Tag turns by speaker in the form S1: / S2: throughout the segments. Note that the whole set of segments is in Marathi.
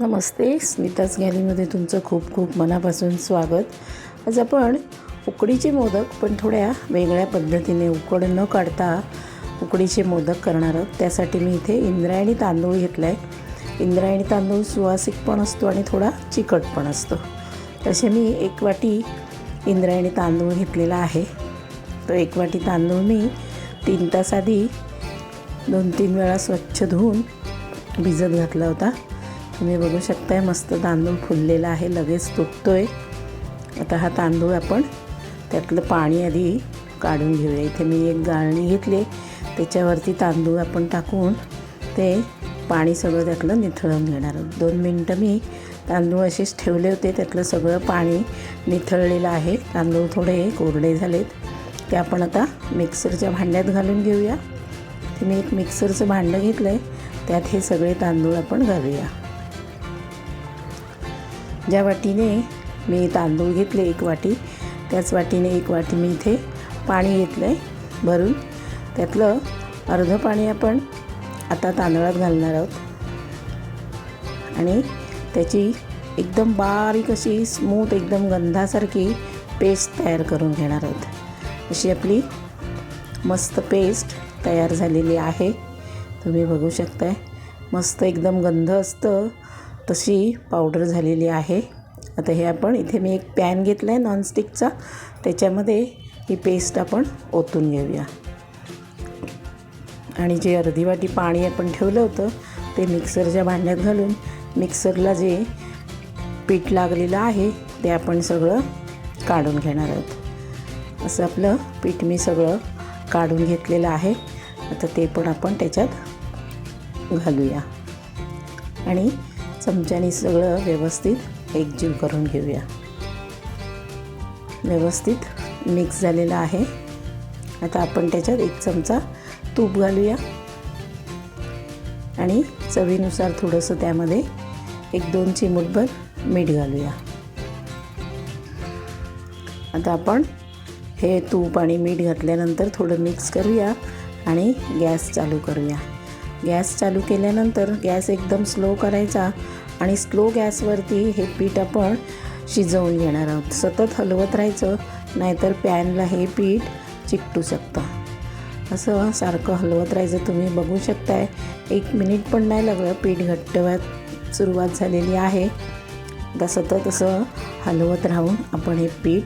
S1: नमस्ते स्मिताच गॅलीमध्ये तुमचं खूप खूप मनापासून स्वागत. आज आपण उकडीचे मोदक पण थोड्या वेगळ्या पद्धतीने उकड न काढता उकडीचे मोदक करणार आहोत. त्यासाठी मी इथे इंद्रायणी तांदूळ घेतला आहे इंद्रायणी तांदूळ सुवासिक पण असतो आणि थोडा चिकट पण असतो. तसे मी एक वाटी इंद्रायणी तांदूळ घेतलेला आहे. तो एक वाटी तांदूळ मी तीन तास आधी दोन तीन वेळा स्वच्छ धुवून भिजत घातला होता. तुम्ही बघू शकताय मस्त तांदूळ फुललेला आहे लगेच तुटतोय. आता हा तांदूळ आपण त्यातलं पाणी आधी काढून घेऊया. इथे मी एक गाळणी घेतली त्याच्यावरती तांदूळ आपण टाकून ते पाणी सगळं त्यातलं निथळून घेणार आहोत. दोन मिनटं मी तांदूळ असेच ठेवले होते. त्यातलं सगळं पाणी निथळलेलं आहे. तांदूळ थोडे कोरडे झालेत. ते आपण आता मिक्सरच्या भांड्यात घालून घेऊया. ते मी एक मिक्सरचं भांडं घेतलं आहे त्यात हे सगळे तांदूळ आपण घालूया. ज्या वाटीने मी तांदूळ घेतले एक वाटी त्याच वाटीने एक वाटी मी इथे पाणी घेतलं आहे भरून. त्यातलं अर्धं पाणी आपण आता तांदळात घालणार आहोत. आणि त्याची एकदम बारीक अशी स्मूथ एकदम गंधासारखी पेस्ट तयार करून घेणार आहोत. अशी आपली मस्त पेस्ट तयार झालेली आहे. तुम्ही बघू शकताय मस्त एकदम गंध असतं. तशी पावडर झालेली आहे. आता हे आपण इथे मी एक पॅन घेतला आहे नॉनस्टिकचा. त्याच्यामध्ये ही पेस्ट आपण ओतून घेऊया. आणि जे अर्धी वाटी पाणी आपण ठेवलं होतं ते मिक्सरच्या भांड्यात घालून मिक्सरला जे पीठ लागलेलं आहे ते आपण सगळं काढून घेणार आहोत. असं आपलं पीठ मी सगळं काढून घेतलेलं आहे. आता ते पण आपण त्याच्यात घालूया. आणि चमच्याने सगळं व्यवस्थित एकजीव करून घेऊया. व्यवस्थित मिक्स झालेलं आहे. आता आपण त्याच्यात एक चमचा तूप घालूया. आणि चवीनुसार थोडंसं त्यामध्ये एक दोन चिमूटभर मीठ घालूया. आता आपण हे तूप आणि मीठ घातल्यानंतर थोडं मिक्स करूया आणि गॅस चालू करूया. गॅस चालू केल्यानंतर गॅस एकदम स्लो करायचा आणि स्लो गॅसवरती हे पीठ आपण शिजवून घेणार आहोत. सतत हलवत राहायचं नाहीतर पॅनला हे पीठ चिकटू शकतं. असं सारखं हलवत राहायचं तुम्ही बघू शकताय. एक मिनिट पण नाही लागलं पीठ घट्ट सुरुवात झालेली आहे. आता सतत असं हलवत राहून आपण हे पीठ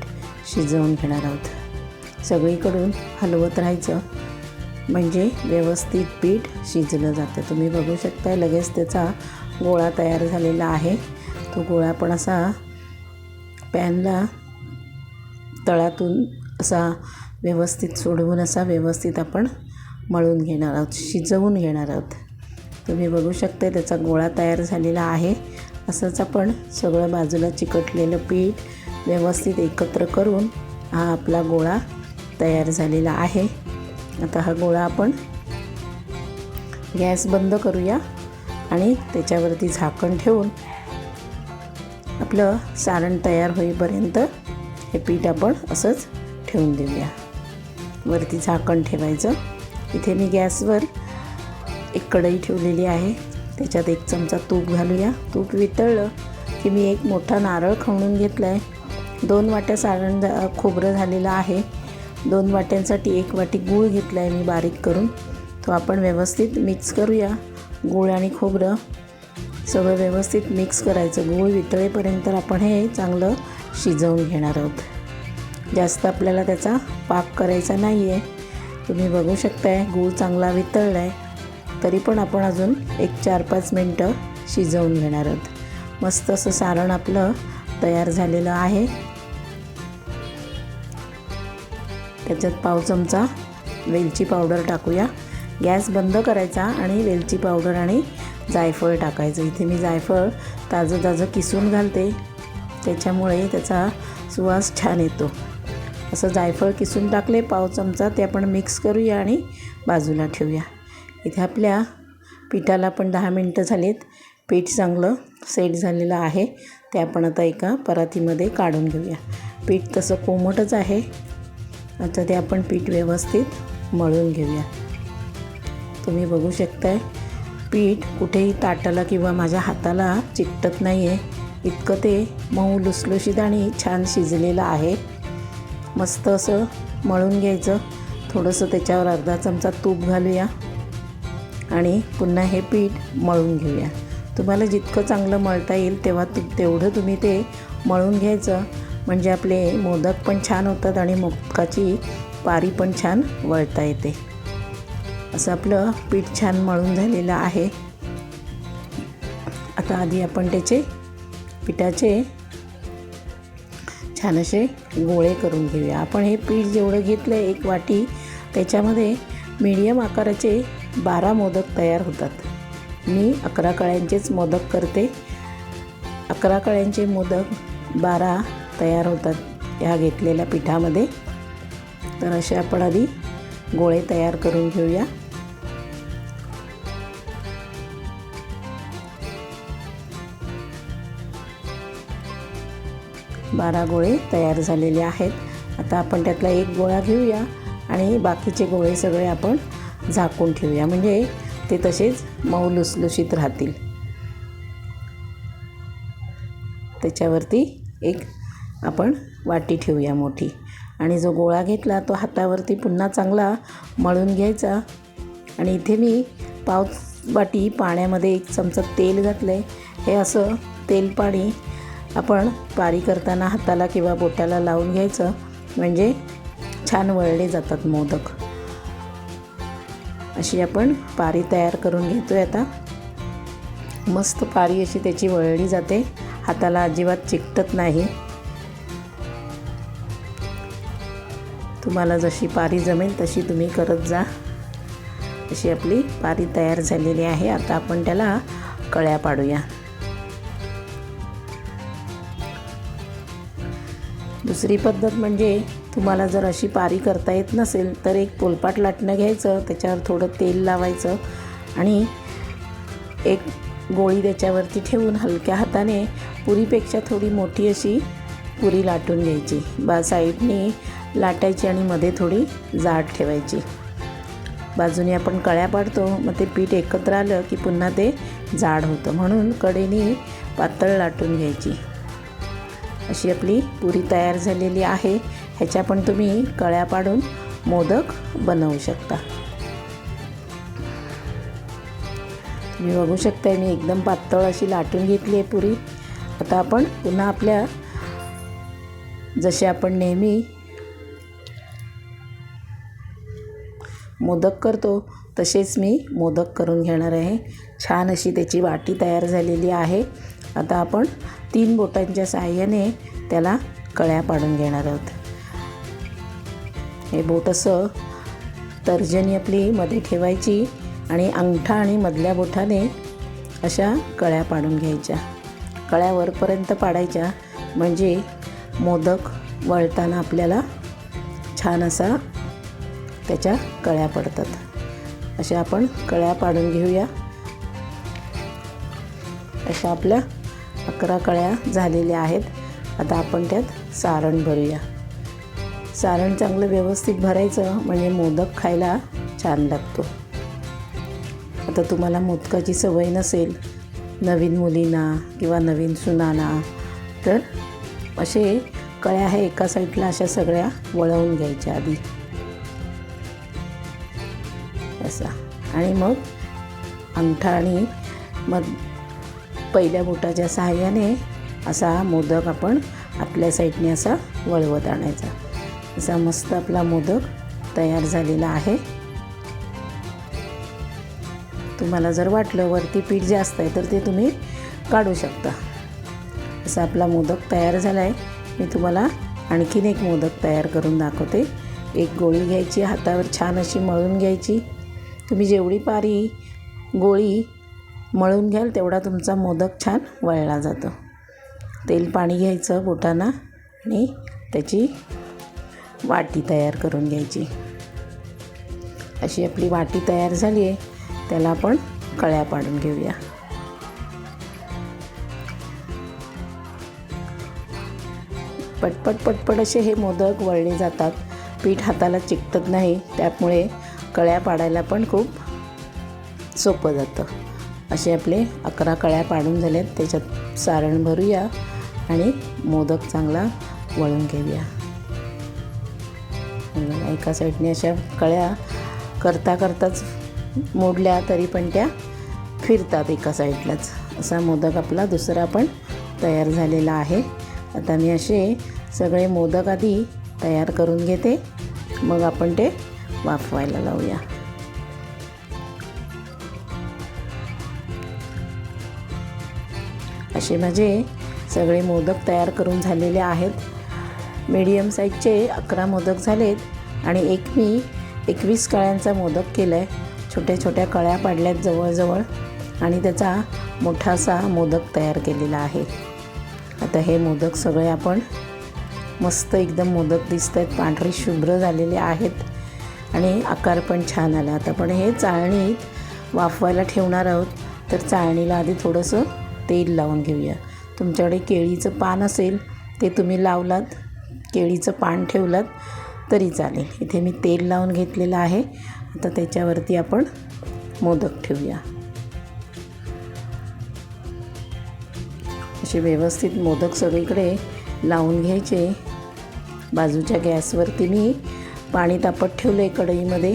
S1: शिजवून घेणार आहोत. सगळीकडून हलवत राहायचं. म्हणजे व्यवस्थित पीठ शिजलं जातं. तुम्ही बघू शकताय लगेच त्याचा गोळा तयार झालेला आहे. तो गोळा पण असा पॅनला तळातून असा व्यवस्थित सोडवून असा व्यवस्थित आपण मळून घेणार आहोत शिजवून घेणार आहोत. तुम्ही बघू शकता त्याचा गोळा तयार झालेला आहे. असंच आपण सगळं बाजूला चिकटलेलं पीठ व्यवस्थित एकत्र करून हा आपला गोळा तयार झालेला आहे. आता हा गोळा आपण गॅस बंद करूया आणि त्याच्यावरती झाकण ठेवून आपलं सारण तयार होईपर्यंत हे पीठ आपण असंच ठेवून देऊया. वरती झाकण ठेवायचं. इथे मी गॅसवर एक कढई ठेवलेली आहे. त्याच्यात एक चमचा तूप घालूया. तूप वितळलं की मी एक मोठा नारळ खवणून घेतला आहे दोन वाट्या सारण झा खोबरं झालेलं आहे. दोन वाट्यांसाठी एक वाटी गूळ घेतला आहे मी बारीक करून. तो आपण व्यवस्थित मिक्स करूया. गूळ आणि खोबरं सगळं व्यवस्थित मिक्स करायचं. गूळ वितळेपर्यंत आपण हे चांगलं शिजवून घेणार आहोत. जास्त आपल्याला त्याचा पाक करायचा नाही आहे तुम्ही बघू शकताय गूळ चांगला वितळला आहे तरी पण आपण अजून एक चार पाच मिनटं शिजवून घेणार आहोत. मस्त असं सारण आपलं तयार झालेलं आहे. त्याच्यात पाव चमचा वेलची पावडर टाकूया. गॅस बंद करायचा आणि वेलची पावडर आणि जायफळ टाकायचं. इथे मी जायफळ ताजं ताजं किसून घालते. त्याच्यामुळे त्याचा सुवास छान येतो. असं जायफळ किसून टाकले पाव चमचा ते आपण मिक्स करूया आणि बाजूला ठेवूया. इथे आपल्या पिठाला पण दहा मिनटं झालीत. पीठ चांगलं सेट झालेलं आहे. ते आपण आता एका परातीमध्ये काढून घेऊया. पीठ तसं कोमटच आहे. आता ते आपण पीठ व्यवस्थित मळून घेऊया. तुम्ही बघू शकताय पीठ कुठेही ताटाला किंवा माझ्या हाताला चिकटत नाही आहे इतकं ते मऊ लुसलुशीत आणि छान शिजलेलं आहे. मस्त असं मळून घ्यायचं. थोडंसं त्याच्यावर अर्धा चमचा तूप घालूया आणि पुन्हा हे पीठ मळून घेऊया. तुम्हाला जितकं चांगलं मळता येईल तेव्हा तू तेवढं तुम्ही ते मळून घ्यायचं. म्हणजे आपले मोदक पण छान होतात आणि मोदकाची पारी पण छान वळता येते. असं आपलं पीठ छान मळून झालेलं आहे. आता आधी आपण त्याचे पिठाचे छान असे गोळे करून घेऊया. आपण हे पीठ जेवढं घेतलं आहे एक वाटी त्याच्यामध्ये मीडियम आकाराचे बारा मोदक तयार होतात. मी अकरा कळ्यांचेच मोदक करते. अकरा कळ्यांचे मोदक बारा तयार होतात ह्या घेतलेल्या पिठामध्ये. तर असे आपण आधी गोळे तयार करून घेऊया. बारा गोळे तयार झालेले आहेत. आता आपण त्यातला एक गोळा घेऊया आणि बाकीचे गोळे सगळे आपण झाकून ठेवूया. म्हणजे ते तसेच मऊ लुसलुशीत राहतील. त्याच्यावरती एक आपण वाटी ठेवूया मोठी. आणि जो गोळा घेतला तो हातावरती पुन्हा चांगला मळून घ्यायचा. आणि इथे मी पाव वाटी पाण्यामध्ये एक चमचा तेल घातलं आहे हे असं तेल पाणी आपण पारी करताना हाताला किंवा बोटाला लावून घ्यायचं. म्हणजे छान वळले जातात मोदक. अशी आपण पारी तयार करून घेतो आहे आता. मस्त पारी अशी त्याची वळली जाते. हाताला अजिबात चिकटत नाही. तुम्हाला जशी पारी जमेल तशी तुम्ही करत जा. अशी आपली पारी तयार झालेली आहे. आता आपण त्याला कळ्या पाडूया. दुसरी पद्धत म्हणजे तुम्हाला जर अशी पारी करता येत नसेल तर एक पोलपाट लाटणं घ्यायचं त्याच्यावर थोडं तेल लावायचं आणि एक गोळी त्याच्यावरती ठेवून हलक्या हाताने पुरीपेक्षा थोडी मोठी अशी पुरी लाटून घ्यायची. बा साईडने लाटायची आणि मध्ये थोडी जाड ठेवायची. बाजूने आपण कळ्या पाडतो मग ते पीठ एकत्र आलं की पुन्हा ते जाड होतं. म्हणून कडेने पातळ लाटून घ्यायची. अशी आपली पुरी तयार झालेली आहे. ह्याच्या पण तुम्ही कळ्या पाडून मोदक बनवू शकता. तुम्ही बघू शकताय मी एकदम पातळ अशी लाटून घेतली आहे पुरी. आता आपण पुन्हा आपल्या जसे आपण नेहमी मोदक करतो. तसेच मी मोदक करून घेणार आहे. छान अशी त्याची वाटी तयार झालेली आहे. आता आपण तीन बोटांच्या साहाय्याने त्याला कळ्या पाडून घेणार आहोत. हे बोट असं तर्जनी आपली मध्ये ठेवायची आणि अंगठा आणि मधल्या बोटाने अशा कळ्या पाडून घ्यायच्या. कळ्या वरपर्यंत पाडायच्या. म्हणजे मोदक वळताना आपल्याला छान असा त्याच्या कळ्या पडतात. अशा आपण कळ्या पाडून घेऊया. अशा आपल्या अकरा कळ्या झालेल्या आहेत. आता आपण त्यात सारण भरूया. सारण चांगलं व्यवस्थित भरायचं म्हणजे मोदक खायला छान लागतो. आता तुम्हाला मोदकाची सवय नसेल नवीन मुलींना किंवा नवीन सुनाना तर असे कळ्या आहे एका साईडला अशा सगळ्या वळवून घ्यायच्या आधी. असा. आणि मग अंगठा आणि मग पहिल्या बोटाच्या सहाय्याने असा मोदक आपण आपल्या साईडने असा वळवत आणायचा. असा मस्त आपला मोदक तयार झालेला आहे. तुम्हाला जर वाटलं वरती पीठ जास्त आहे तर ते तुम्ही काढू शकता. असा आपला मोदक तयार झाला आहे मी तुम्हाला आणखीन एक मोदक तयार करून दाखवते. एक गोळी घ्यायची हातावर छान अशी मळून घ्यायची. तुम्ही जेवढी पारी गोळी मळून घ्याल तेवढा तुमचा मोदक छान वळला जातो. तेल पाणी घ्यायचं बोटांना आणि त्याची वाटी तयार करून घ्यायची. अशी आपली वाटी तयार झाली आहे त्याला आपण कळ्या पाडून घेऊया. पटपट पटपट असे हे मोदक वळले जातात. पीठ हाताला चिकटत नाही त्यामुळे कळ्या पाडायला पण खूप सोपं जातं. असे आपले अकरा कळ्या पाडून झाल्यात त्याच्यात सारण भरूया आणि मोदक चांगला वळून घेऊया. आणि एका साईडने अशा कळ्या करता करताच मोडल्या तरी पण त्या फिरतात एका साईडलाच. असा मोदक आपला दुसरा पण तयार झालेला आहे. आता मी असे सगळे मोदक आधी तयार करून घेते. मग आपण ते वाफवायला लावूया असे माझे सगळे मोदक तयार करून झालेले आहेत. मीडियम साईजचे अकरा मोदक झालेत आणि एक मी एकवीस कळ्यांचा मोदक केला आहे छोट्या छोट्या कळ्या पाडल्यात जवळजवळ आणि त्याचा मोठासा मोदक तयार केलेला आहे. आता हे मोदक सगळे आपण मस्त एकदम मोदक दिसत आहेत पांढरे शुभ्र झालेले आहेत. आणि आकार पण छान आला. आता पण हे चाळणीत वाफवायला ठेवणार आहोत. तर चाळणीला आधी थोडंसं तेल लावून घेऊया. तुमच्याकडे केळीचं पान असेल ते तुम्ही लावलात केळीचं पान ठेवलात तरी चालेल. इथे मी तेल लावून घेतलेलं आहे. आता त्याच्यावरती आपण मोदक ठेवूया. असे व्यवस्थित मोदक सगळीकडे लावून घ्यायचे. बाजूच्या गॅसवरती मी पाणी तापत ठेवलं आहे कढईमध्ये.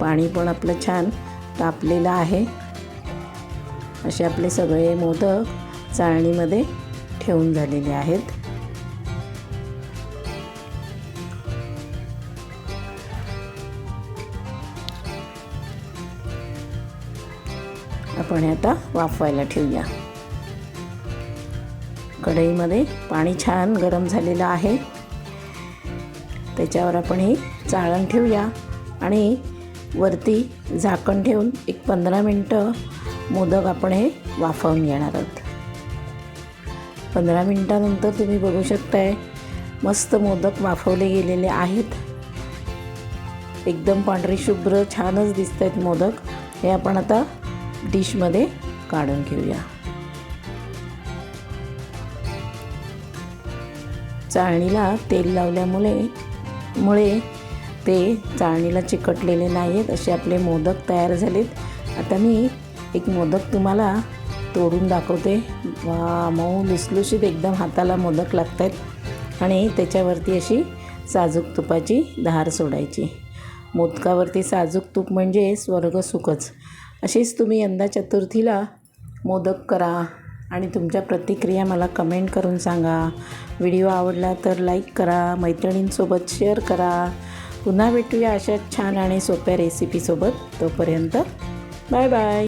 S1: पाणी पण आपलं छान तापलेलं आहे. असे आपले सगळे मोदक चाळणीमध्ये ठेवून झालेले आहेत. आपण आता वाफवायला ठेवूया. कढईमध्ये पाणी छान गरम झालेलं आहे. त्याच्यावर आपण हे चाळण ठेवूया. आणि वरती झाकण ठेवून एक पंधरा मिनटं मोदक आपण हे वाफवून घेणार आहोत. पंधरा मिनटानंतर तुम्ही बघू शकताय मस्त मोदक वाफवले गेलेले आहेत. एकदम पांढरे शुभ्र छानच दिसत आहेत मोदक. हे आपण आता डिशमध्ये काढून घेऊया. चाळणीला तेल लावल्यामुळे मुळे ते चाळणीला चिकटलेले नाही आहेत असे आपले मोदक तयार झालेत. आता मी एक मोदक तुम्हाला तोडून दाखवते. वा मऊ लुसलुशीत एकदम हाताला मोदक लागत आहेत आणि त्याच्यावरती अशी साजूक तुपाची धार सोडायची. मोदकावरती साजूक तूप म्हणजे स्वर्ग सुखच. अशीच तुम्ही यंदा चतुर्थीला मोदक करा. आणि तुमच्या प्रतिक्रिया मला कमेंट करून सांगा. व्हिडिओ आवडला तर लाईक करा मैत्रिणींसोबत शेअर करा. पुन्हा भेटूया अशा छान आणि सोप्या रेसिपीसोबत तोपर्यंत बाय बाय